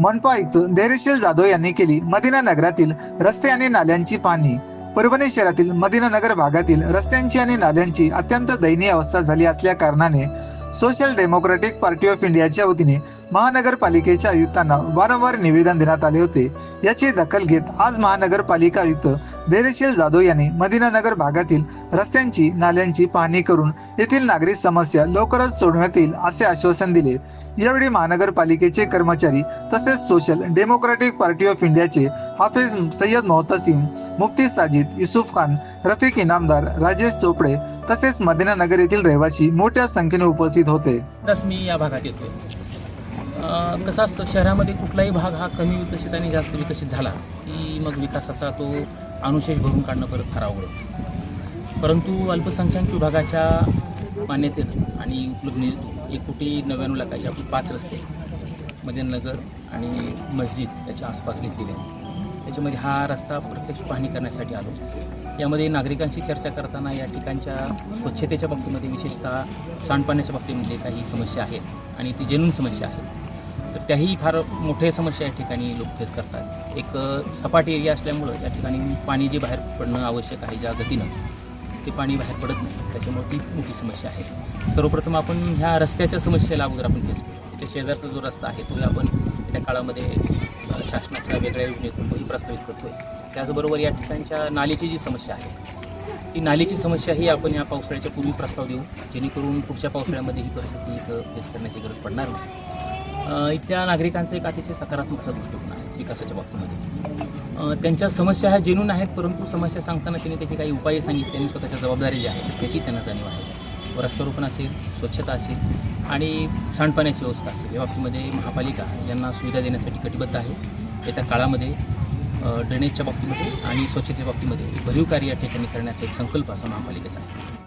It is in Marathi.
मनपा आयुक्त धैर्यशील जाधव यांनी केली मदिना नगरातील रस्ते आणि नाल्यांची पाहणी. परभणी शहरातील मदिना नगर भागातील रस्त्यांची आणि नाल्यांची अत्यंत दयनीय अवस्था झाली असल्या कारणाने सोशल डेमोक्रेटिक पार्टी ऑफ इंडियाच्या वतीने महानगरपालिकेच्या आयुक्तांना वारंवार निवेदन देण्यात आले होते. याची दखल घेत आज महानगरपालिका आयुक्त धैर्यशील जाधव यांनी मदिनानगर भागातील रस्त्यांची नाल्यांची पाहणी करून येथील नागरिक समस्या लवकरच सोडवण्यात येईल असे आश्वासन दिले. यावेळी महानगरपालिकेचे कर्मचारी तसेच सोशल डेमोक्रॅटिक पार्टी ऑफ इंडियाचे हाफिज सय्यद मोहतसीम मुफ्ती साजिद युसुफ खान रफिक इनामदार राजेश चोपडे तसेच मदिना नगर येथील रहिवासी मोठ्या संख्येने उपस्थित होते. आताच मी या भागात येतो आहे कसं असतं शहरामध्ये कुठलाही भाग हा कमी विकसित आणि जास्त विकसित झाला की मग विकासाचा तो अनुशेष भरून काढणं परत फार अवघड होतं. परंतु अल्पसंख्याक विभागाच्या मान्यतेनं आणि उपलब्धीतून एक कोटी नव्याण्णव लाखाचे आपले पाच रस्ते मदिननगर आणि मस्जिद त्याच्या आसपास घेतलेले आहेत. त्याच्यामध्ये हा रस्ता प्रत्यक्ष पाहणी करण्यासाठी आलो. यामध्ये नागरिकांशी चर्चा करताना या ठिकाणच्या स्वच्छतेच्या बाबतीमध्ये विशेषतः सांडपाण्याच्या बाबतीमध्ये काही समस्या आहेत आणि ती जेनून समस्या आहेत. तर त्याही फार मोठ्या समस्या या ठिकाणी लोक फेस करतात. एक सपाट एरिया असल्यामुळं या ठिकाणी पाणी जे बाहेर पडणं आवश्यक आहे ज्या गतीनं ते पाणी बाहेर पडत नाही. त्याच्यामुळे ती मोठी समस्या आहे. सर्वप्रथम आपण ह्या रस्त्याच्या समस्येला अगोदर आपण फेस त्याच्या शेजारचा जो रस्ता आहे तो आपण त्या काळामध्ये शासनाच्या वेगळ्या योजनेतून तोही प्रस्तावित आहे त्याचबरोबर या ठिकाणच्या नालीची जी समस्या आहे ती नालीची समस्या ही आपण या पावसाळ्याच्या पूर्वी प्रस्ताव देऊ जेणेकरून पुढच्या पावसाळ्यामध्ये ही परिस्थिती इथं फेस करण्याची गरज पडणार नाही. इथल्या नागरिकांचा एक अतिशय सकारात्मक दृष्टिकोन आहे विकासाच्या बाबतीमध्ये. त्यांच्या समस्या ह्या जेनून आहेत परंतु समस्या सांगताना त्यांनी त्याचे काही उपाय सांगितले आणि स्वतःच्या जबाबदारी जी आहे त्याची त्यांना जाणीव आहे. वृक्षारोपण असेल स्वच्छता असेल आणि सांडपाण्याची व्यवस्था असेल या बाबतीमध्ये महापालिका यांना सुविधा देण्यासाठी कटिबद्ध आहे. येत्या काळामध्ये ड्रेनेजच्या बाबतीमध्ये आणि स्वच्छतेच्या बाबतीमध्ये भरीव कार्य या ठिकाणी करण्याचा एक संकल्प असा महापालिकेचा आहे.